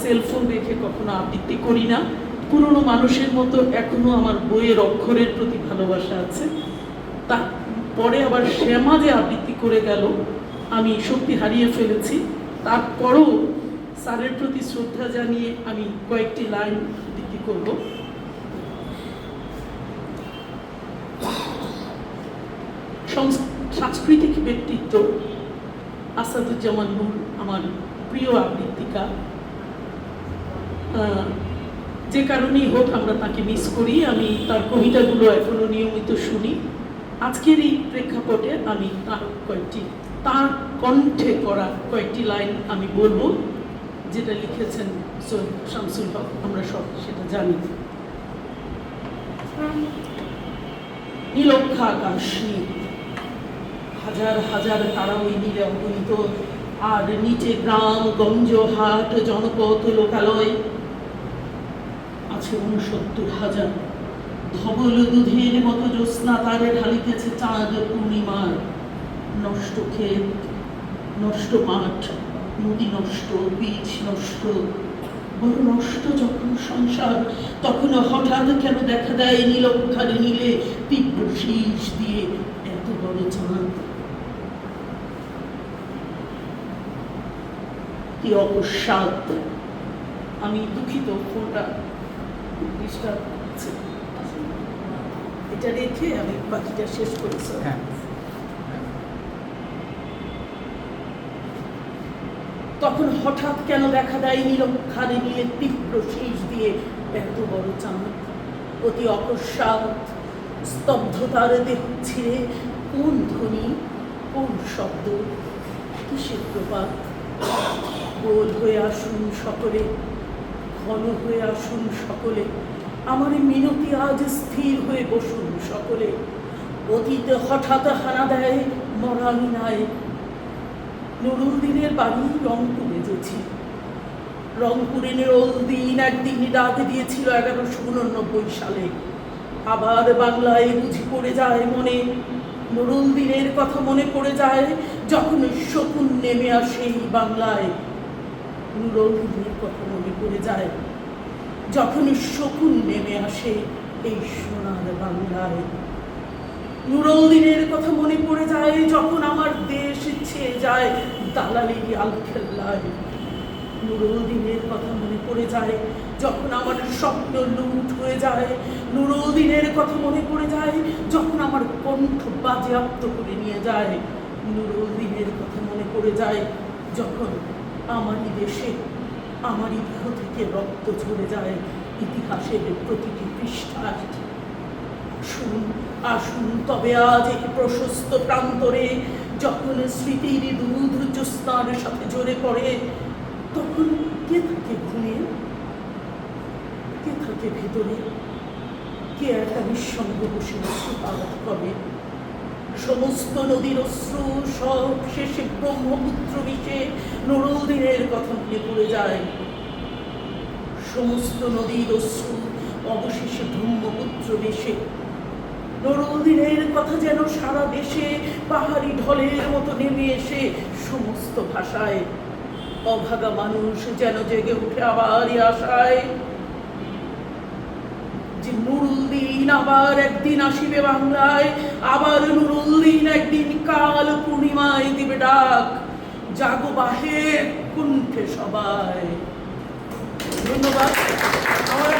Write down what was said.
Cellphone দেখে কখনো আবৃত্তি করি না। পুরনো মানুষের মতো এখনও আমার বইয়ের অক্ষরের প্রতি ভালোবাসা আছে। তা পরে আবার শ্যামা যে আবৃত্তি করে গেল, আমি শক্তি হারিয়ে ফেলেছি। তারপরও স্যারের প্রতি শ্রদ্ধা জানিয়ে আমি কয়েকটি লাইন আবৃত্তি করব। সাংস্কৃতিক ব্যক্তিত্ব আসাদুজ্জামান নূর, আমার প্রিয় আবৃত্তিকা। যে কারণেই হোক আমরা তাকে মিস করি, আমি তার কবিতাগুলো এখনও নিয়মিত শুনি। আজকের এই প্রেক্ষাপটে আমি তার কয়েকটি, তার কণ্ঠে করা কয়েকটি লাইন আমি বলব, যেটা লিখেছেন সৈয়দ শামসুল হক, আমরা সব সেটা জানি। নীলক্ষা আকাশ নীল হাজার হাজার তারা ওই নীলে অগণিত আর নিচে গ্রাম গঞ্জ হাট, জনপথ লোকালয় আছে উনসত্তর হাজার। ধবল দুধের মতো জ্যোৎস্না তারে ঢালিতেছে চাঁদ পূর্ণিমার। নষ্ট ক্ষেত, নষ্ট মাঠ, নদী নষ্ট, বীজ নষ্ট। বড় নষ্ট যখন সংসার, তখন হঠাৎ কেন দেখা দেয় নীলক্ষারে নীলে তীব্র শীষ দিয়ে এত বড় চাঁদ? কি অকস্মাৎ? আমি দুঃখিত ফোনটা। ডিস্টার্ব হচ্ছে এটা রেখে আমি বাকিটা শেষ করি স্যার হ্যাঁ। তখন হঠাৎ কেন দেখা দেয় নীলক্ষারে নিয়ে তীব্র শীষ দিয়ে এত বড় চাঁদ অতি অকস্মাৎ স্তব্ধতার দেহ ছিঁড়ে কোন ধ্বনি কোন শব্দ কিসের প্রপাত? গোল হয়ে আসুন সকলে। ঘন হয়ে আসুন সকলে। আমার মিনতি আজ স্থির হয়ে বসুন সকলে। অতীতে হঠাৎ হানা দেয় মরালি নাই নুরুল দিনের বাড়ি রংপুরে যেছি রংপুরে নিরল দিন একদিন ডাক দিয়েছিল এগারোশো উননব্বই সালে। আবার বাংলায় বুঝি পড়ে যায় মনে। নুরুল দিনের কথা মনে পড়ে যায়, যখন শকুন নেমে আসে বাংলায়। নুরুল কথা মনে পড়ে যায় যখন শকুন নেমে আসে এই সোনার বাংলায়। নুরুল কথা মনে পড়ে যায়, যখন আমার দেশ ছেয়ে যায় দালালি আলখেল্লায় নুরুল দিনের কথা মনে পড়ে যায়, যখন আমার স্বপ্ন লুট হয়ে যায়। নুরুল দিনের কথা মনে পড়ে যায়, যখন আমার কণ্ঠ বাজেয়াপ্ত করে নিয়ে যায়। নুরুল দিনের কথা মনে পড়ে যায়, যখন আমারই দেশে, আমারই দেহ থেকে রক্ত ঝরে যায় ইতিহাসের প্রতিটি পৃষ্ঠায়। আসুন আসুন তবে আজ এই প্রশস্ত প্রান্তরে যখন স্মৃতির দুধ জ্যোৎস্নার সাথে জোরে পড়ে, তখন কে থাকে ঘুমিয়ে কে থাকে ভেতরে? কে একা নিঃসঙ্গ বসে আঘাত করে? সমস্ত নদীর অশ্রু সব শেষে ব্রহ্মপুত্র মিশে নুরুল কথা মনে পড়ে যায়। সমস্ত নদীর অশ্রু অবশেষে ব্রহ্মপুত্র মিশে নরদিনের কথা যেন সারা দেশে পাহাড়ি ঢলের মতো নেমে এসে সমস্ত ভাষায়। অভাগা মানুষ যেন জেগে উঠে আবার এ আশায় যে নুরুল একদিন আবার, একদিন আসিবে বাংলায়। আবার নুরুল দিন একদিন কাল পূর্ণিমায় দিবে ডাক। জাগো বাহে কুণ্ঠে সবাই। ধন্যবাদ। আমার